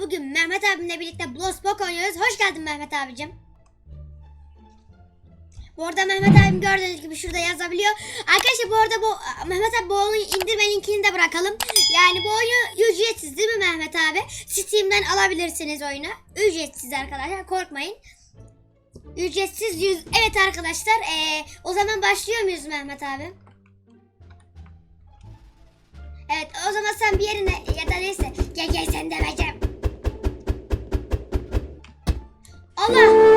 Bugün Mehmet abimle birlikte Blossbok oynuyoruz. Hoş geldin Mehmet abicim. Bu arada Mehmet abim gördüğünüz gibi şurada yazabiliyor. Arkadaşlar bu arada bu Mehmet abi bu oyunu indirme linkini de bırakalım. Yani bu oyun ücretsiz değil mi Mehmet abi? Steam'den alabilirsiniz oyunu. Ücretsiz arkadaşlar korkmayın. Ücretsiz yüz. Evet arkadaşlar eee, o zaman başlıyor muyuz Mehmet abi? Evet o zaman sen bir yerine ya da neyse gel gel sen de vereceğim. Allah! Ben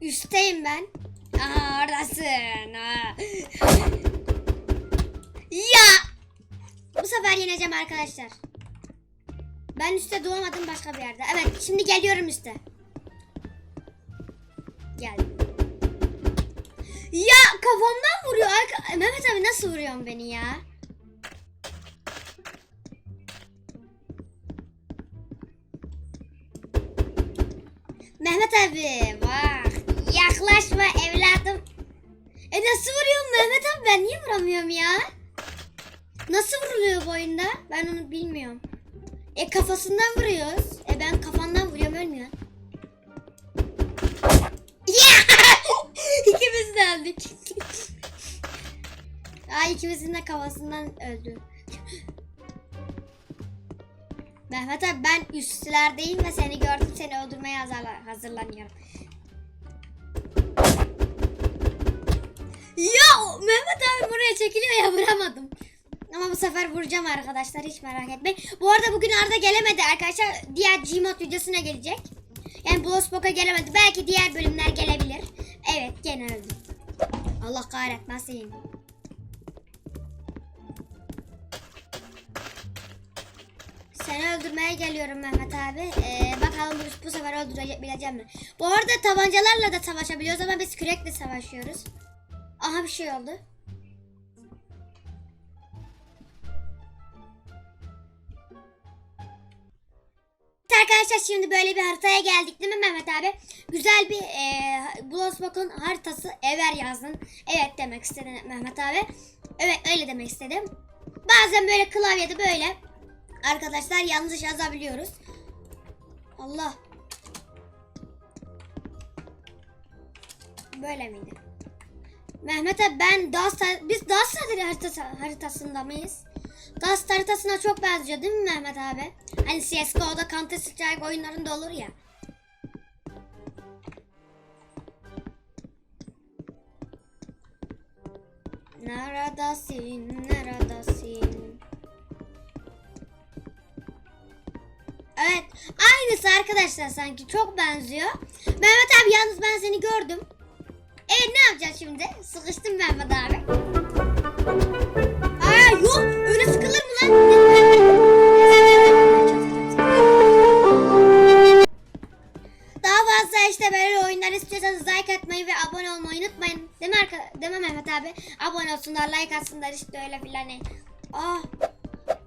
Üstteyim ben. Aha oradasın. Ya! Bu sefer yeneceğim arkadaşlar. Ben üstte doğmadım başka bir yerde. Evet şimdi geliyorum üste. Geldim. Ya kafamdan vuruyor. Arka... Mehmet abi nasıl vuruyorsun beni ya? Mehmet abi bak yaklaşma evladım. E nasıl vuruyorum Mehmet abi ben niye vuramıyorum ya? Nasıl vuruluyor bu oyunda? Ben onu bilmiyorum. E kafasından vuruyoruz. E ben kafandan vuruyorum ölmüyor. İkimiz de öldük. Ay ikimizin de kafasından öldü. Mehmet abi ben üstlerdeyim ve seni gördüm seni öldürmeye hazırla- hazırlanıyorum. Ya Mehmet abi buraya çekiliyor ya vuramadım. Ama bu sefer vuracağım arkadaşlar hiç merak etmeyin. Bu arada bugün Arda gelemedi arkadaşlar. Diğer Gmod videosuna gelecek. Yani Blossbok'a gelemedi. Belki diğer bölümler gelebilir. Evet gene öldüm. Allah kahretmesin. Seni öldürmeye geliyorum Mehmet abi. Ee, bakalım bu, bu sefer öldürebileceğim mi? Bu arada tabancalarla da savaşabiliyoruz ama biz kürekle savaşıyoruz. Aha bir şey oldu. Arkadaşlar şimdi böyle bir haritaya geldik değil mi Mehmet abi? Güzel bir e, Blossbok'un haritası Ever yazdın. Evet demek istedim Mehmet abi. Evet öyle demek istedim. Bazen böyle klavyede böyle arkadaşlar yanlış yazabiliyoruz. Allah. Böyle miydi? Mehmet abi ben Dust biz Dust haritası, haritasında mıyız? Dust haritasına çok benziyor değil mi Mehmet abi? Hani CSGO'da Counter Strike oyunlarında olur ya. Neredesin, neredesin? Evet, aynısı arkadaşlar sanki çok benziyor. Mehmet abi yalnız ben seni gördüm. Şimdi? Sıkıştım Mehmet abi. Aa yok öyle sıkılır mı lan? Daha fazla işte böyle oyunlar istiyorsanız like atmayı ve abone olmayı unutmayın. Değil mi, arka- değil mi Mehmet abi? Abone olsunlar, like atsınlar işte öyle filan. Ah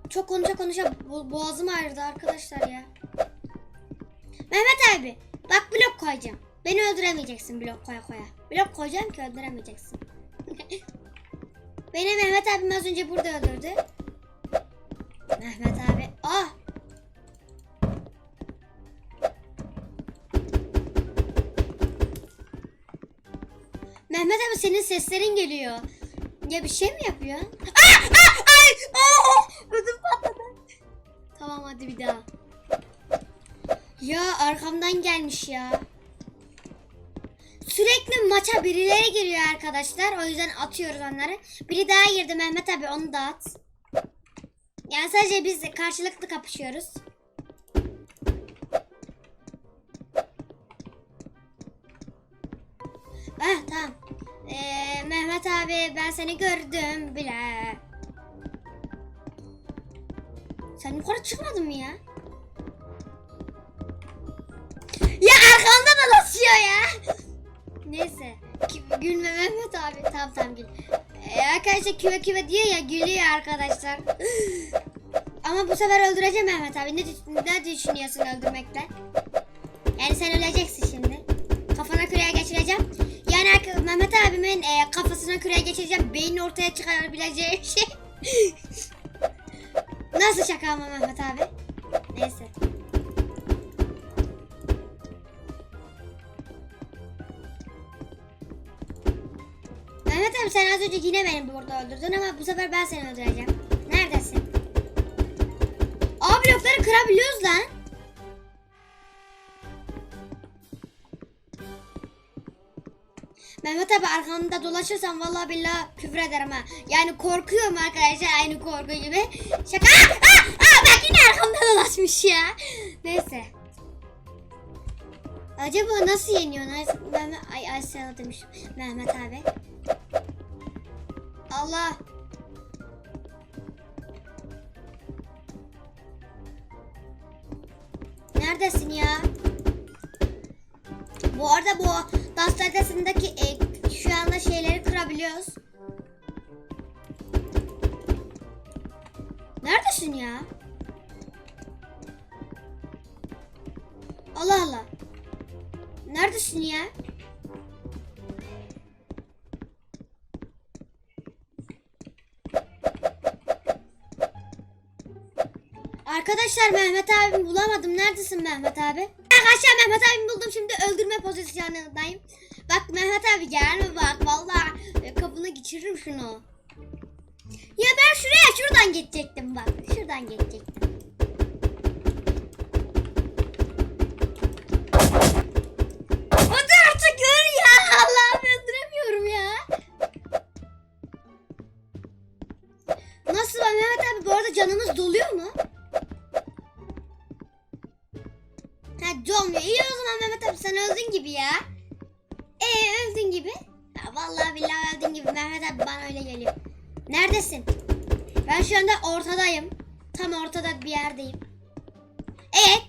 çok konuşa konuşa bo- boğazım ağrıdı arkadaşlar ya. Mehmet abi bak blok koyacağım. Beni öldüremeyeceksin blok koya koya. Blok koyacağım ki öldüremeyeceksin. Beni Mehmet abim az önce burada öldürdü. Mehmet abi. Ah! Mehmet abi senin seslerin geliyor. Ya bir şey mi yapıyorsun? Ah! Ah! Ay! Ah! Ödüm patladı. Tamam hadi bir daha. Ya arkamdan gelmiş ya. Sürekli maça birileri giriyor arkadaşlar. O yüzden atıyoruz onları. Biri daha girdi Mehmet abi onu da at. Yani sadece biz de karşılıklı kapışıyoruz. Ah tamam. Ee, Mehmet abi ben seni gördüm bile. Sen yukarı çıkmadın mı ya? Ya arkamda dolaşıyor ya. Gülme Mehmet abi. Tamam tamam gül. Ee, arkadaşlar küve küve diyor ya gülüyor arkadaşlar. Ama bu sefer öldüreceğim Mehmet abi. Ne, ne düşünüyorsun öldürmekten? Yani sen öleceksin şimdi. Kafana küreye geçireceğim. Yani Mehmet abimin e, kafasına küreye geçireceğim. Beynini ortaya çıkarabileceği şey. Nasıl şaka ama Mehmet abi? Neyse. Abi sen az önce yine beni burada öldürdün ama bu sefer ben seni öldüreceğim. Neredesin? Aa blokları kırabiliyoruz lan. Mehmet abi arkamda dolaşırsan vallahi billahi küfür ederim ha. Yani korkuyorum arkadaşlar aynı korku gibi. Şaka. Aa, aa, bak yine arkamda dolaşmış ya. Neyse. Acaba nasıl yeniyor? Nasıl, Mehmet, ay Aysel demiş Mehmet abi. Allah. Neredesin ya? Bu arada bu gaz haritasındaki e, şu anda şeyleri kırabiliyoruz. Neredesin ya? Arkadaşlar Mehmet abimi bulamadım. Neredesin Mehmet abi? Arkadaşlar Mehmet abimi buldum. Şimdi öldürme pozisyonundayım. Bak Mehmet abi gelme bak. Vallahi e, kapına geçiririm şunu. Ya ben şuraya şuradan geçecektim bak. Şuradan geçecektim. Gibi ya. Ee öldün gibi. Ha, vallahi billahi öldün gibi Mehmet abi bana öyle geliyor. Neredesin? Ben şu anda ortadayım. Tam ortada bir yerdeyim. Evet.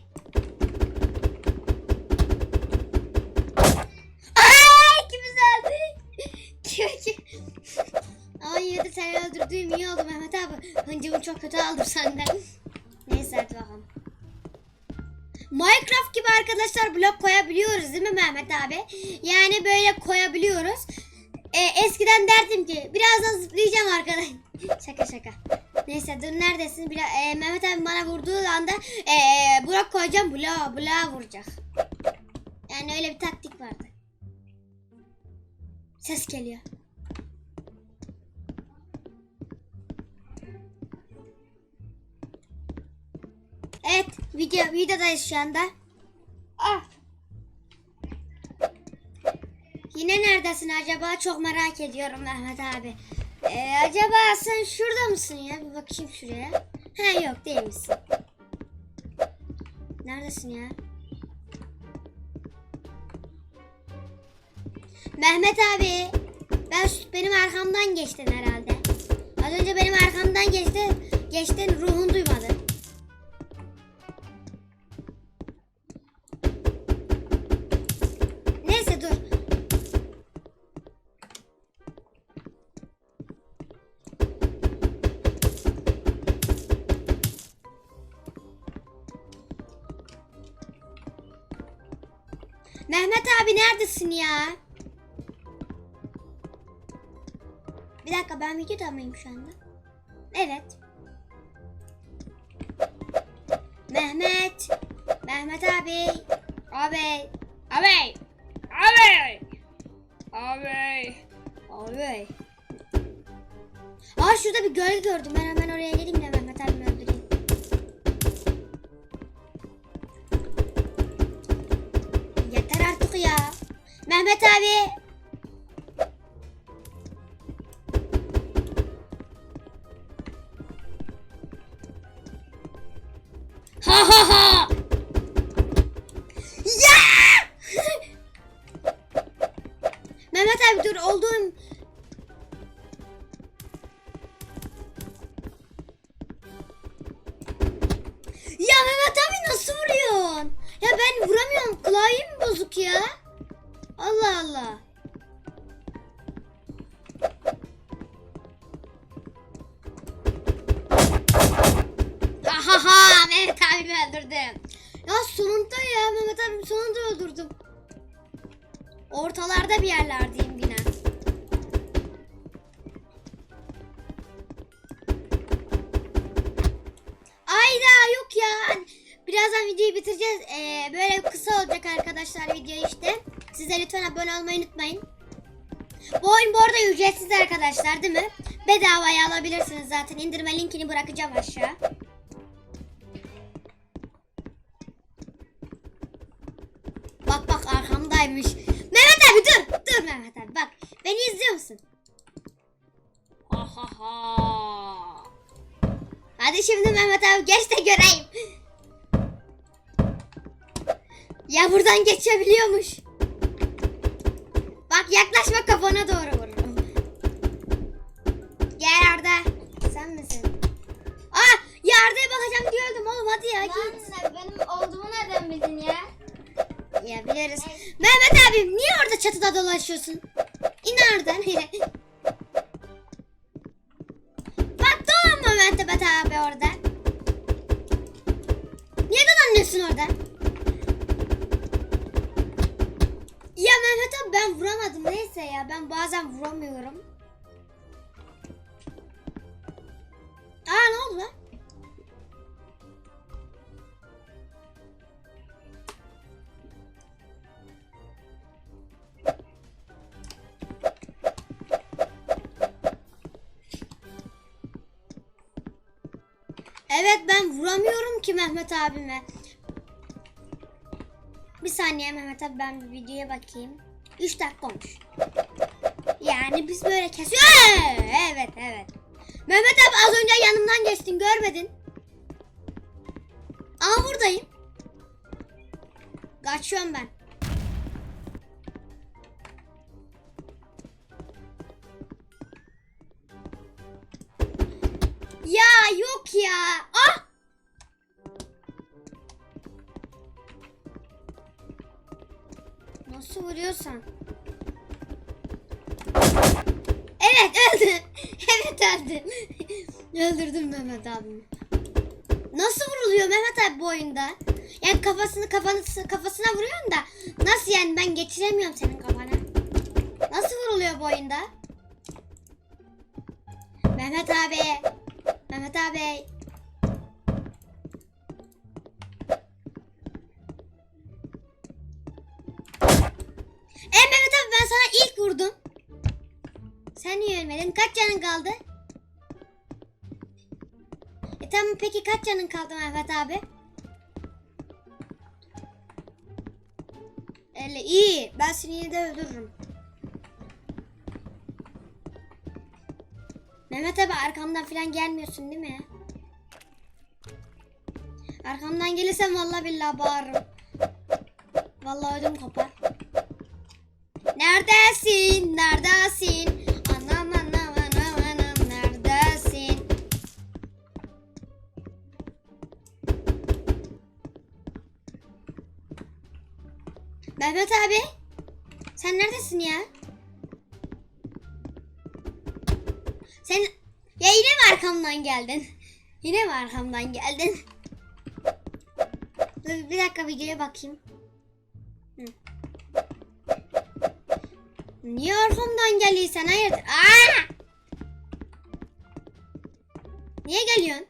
Ay ikimiz öldük. De seni öldürdüğüm iyi oldu Mehmet abi. Hıncımı çok kötü aldım senden. Neyse hadi bakalım. Minecraft gibi arkadaşlar blok koyabiliyoruz değil mi Mehmet abi? Yani böyle koyabiliyoruz. Ee, eskiden derdim ki birazdan zıplayacağım arkadaş. şaka şaka. Neyse dur neredesin? Bila, e, Mehmet abi bana vurduğu anda e, blok koyacağım bloğa bloğa vuracak. Yani öyle bir taktik vardı. Ses geliyor. Evet, video videodayız şu anda. Ah. Yine neredesin acaba? Çok merak ediyorum Mehmet abi. Ee, acaba sen şurada mısın ya? Bir bakayım şuraya. Ha yok değil misin? Neredesin ya? Mehmet abi. Ben benim arkamdan geçtin herhalde. Az önce benim arkamdan geçti. Geçtin ruhun duymadı. Mehmet abi neredesin ya? Bir dakika ben videoda mıyım şu anda? Evet. Mehmet. Mehmet abi. Abi. Abi. Abi. Abi. Abi. Aa şurada bir göl gördüm. Ben hemen oraya geleyim de Mehmet abimi Mehmet abi. Ha ha ha. Öldürdüm. Ya sonunda ya Mehmet abimi sonunda öldürdüm. Ortalarda bir yerlerdeyim yine. Ayda yok ya. Birazdan videoyu bitireceğiz. Ee, böyle kısa olacak arkadaşlar video işte. Size lütfen abone olmayı unutmayın. Bu oyun bu arada ücretsiz arkadaşlar değil mi? Bedavaya alabilirsiniz zaten. İndirme linkini bırakacağım aşağı. Arkamdaymış. Mehmet abi dur. Dur Mehmet abi bak. Beni izliyor musun? Ahaha. Hadi şimdi Mehmet abi geç de göreyim. Ya buradan geçebiliyormuş. Bak yaklaşma kafana doğru vururum. Gel Arda. Sen misin? Aa ya Arda'ya bakacağım diyordum oğlum hadi ya git. Benim olduğumu nereden bildin ya? Ya biliriz. Mehmet abi niye orada çatıda dolaşıyorsun? İn oradan. Bak dolanma Mehmet abi orada. Niye dolanıyorsun orada? Ya Mehmet abi ben vuramadım neyse ya ben bazen vuramıyorum. Aa ne oldu lan? Evet ben vuramıyorum ki Mehmet abime. Bir saniye Mehmet abi ben bir videoya bakayım. 3 dakika olmuş. Yani biz böyle kesiyor. Evet evet. Mehmet abi az önce yanımdan geçtin görmedin. Aa buradayım. Kaçıyorum ben. Ya yok ya. Nasıl vuruyorsan. Evet öldü. Evet öldü. Öldürdüm Mehmet abimi. Nasıl vuruluyor Mehmet abi bu oyunda? Yani kafasını kafanı kafasına vuruyorsun da nasıl yani ben geçiremiyorum senin kafana. Nasıl vuruluyor bu oyunda? Mehmet abi. Mehmet abi. İlk vurdum. Sen niye ölmedin? Kaç canın kaldı? E tamam peki kaç canın kaldı Mehmet abi? Öyle iyi. Ben seni yine de öldürürüm. Mehmet abi arkamdan falan gelmiyorsun değil mi? Arkamdan gelirsen vallahi billahi bağırırım. Vallahi ödüm kopar. Neredesin? Neredesin? Anam anam anam anam neredesin? Mehmet abi. Sen neredesin ya? Sen ya yine mi arkamdan geldin? Yine mi arkamdan geldin? Bir dakika videoya bakayım. Niye arkamdan geliyorsun? Hayırdır? Aa! Niye geliyorsun?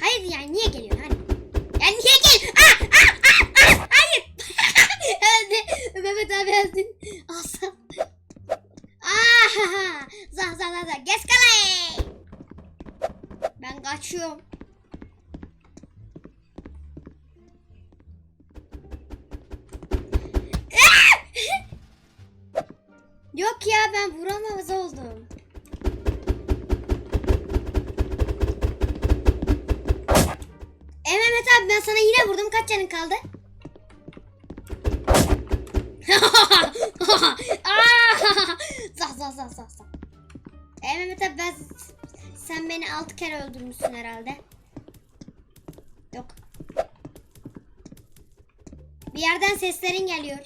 Hayır yani niye geliyorsun? Hani? Ya niye gel? Aa, aa, aa, aa, hayır. öldü. Mehmet abi öldü. Aslan. Zah zah zah zah. Geç kalay. Ben kaçıyorum. Yok ya ben vuramaz oldum. E Mehmet abi ben sana yine vurdum. Kaç canın kaldı? Zah zah zah zah zah. E Mehmet abi ben sen beni altı kere öldürmüşsün herhalde. Yok. Bir yerden seslerin geliyor.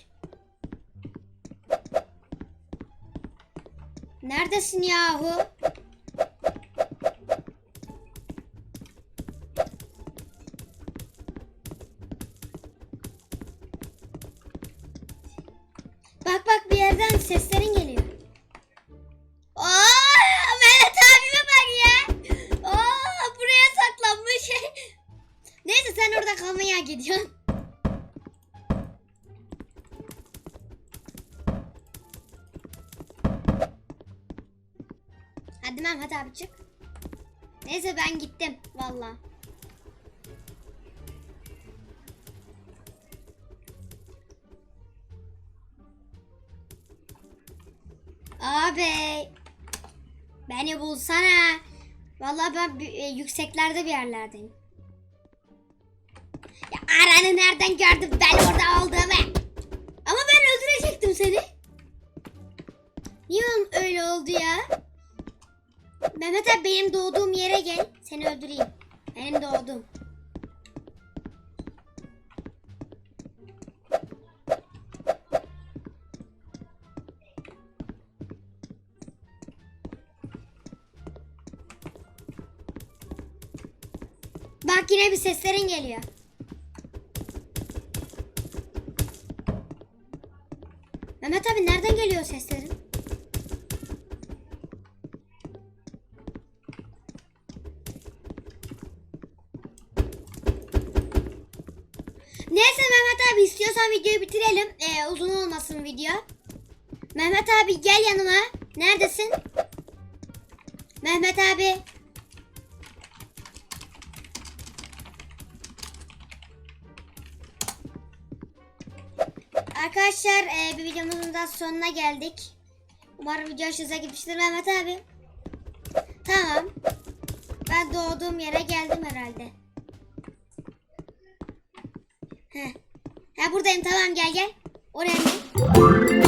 Neredesin yahu? Valla. Abi beni bulsana. Vallahi ben e, yükseklerde bir yerlerdeyim. Ya aranı nereden gördün ben orada olduğumu? Ama ben öldürecektim seni. Niye öyle oldu ya? Mehmet abi benim doğduğum yere gel. Seni öldüreyim. Benim doğduğum. Bak yine bir seslerin geliyor. Mehmet abi nereden geliyor seslerin? Neyse Mehmet abi istiyorsan videoyu bitirelim. Ee, uzun olmasın video. Mehmet abi gel yanıma. Neredesin? Mehmet abi. Arkadaşlar e, bir videomuzun da sonuna geldik. Umarım video hoşunuza gitmiştir Mehmet abi. Tamam. Ben doğduğum yere geldim herhalde. Buradayım tamam gel gel. Oraya gel.